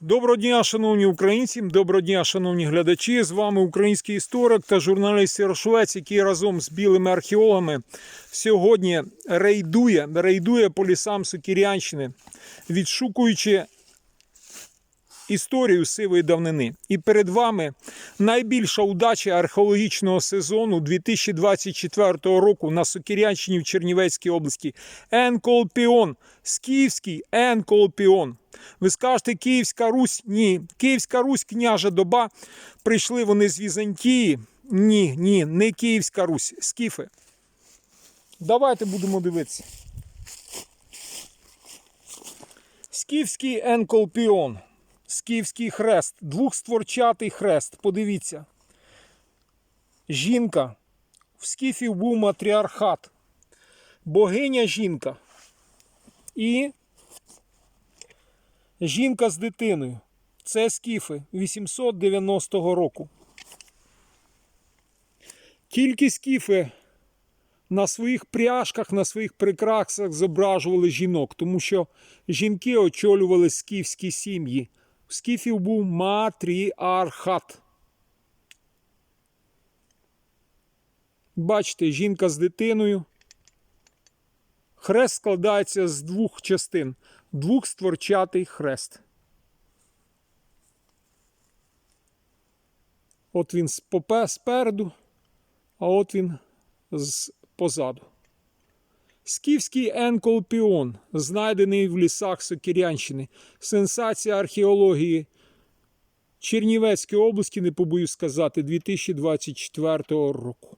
Доброго дня, шановні українці, доброго дня, шановні глядачі. З вами український історик та журналіст Сірошовець, який разом з білими археологами сьогодні рейдує, рейдує по лісам Сокірянщини, відшукуючи історію сивої давнини. І перед вами найбільша удача археологічного сезону 2024 року на Сокірянщині в Чернівецькій області. Енколпіон. Скіфський Енколпіон. Ви скажете, Київська Русь? Ні. Київська Русь, княжа доба. Прийшли вони з Візантії. Ні, ні, не Київська Русь, скіфи. Давайте будемо дивитися. Скіфський енколпіон. Скіфський хрест, двохстворчатий хрест. Подивіться. Жінка. В скіфів був матріархат. Богиня жінка. І жінка з дитиною. Це скіфи 890 року. Тільки скіфи на своїх пряжках, на своїх прикрасах зображували жінок, тому що жінки очолювали скіфські сім'ї. У скіфів був матріархат. Бачите, жінка з дитиною. Хрест складається з двох частин. Двохстворчатий хрест. От він спереду, а от він з позаду. Скіфський енколпіон, знайдений в лісах Сокірянщини. Сенсація археології Чернівецької області, не побоюсь сказати, 2024 року.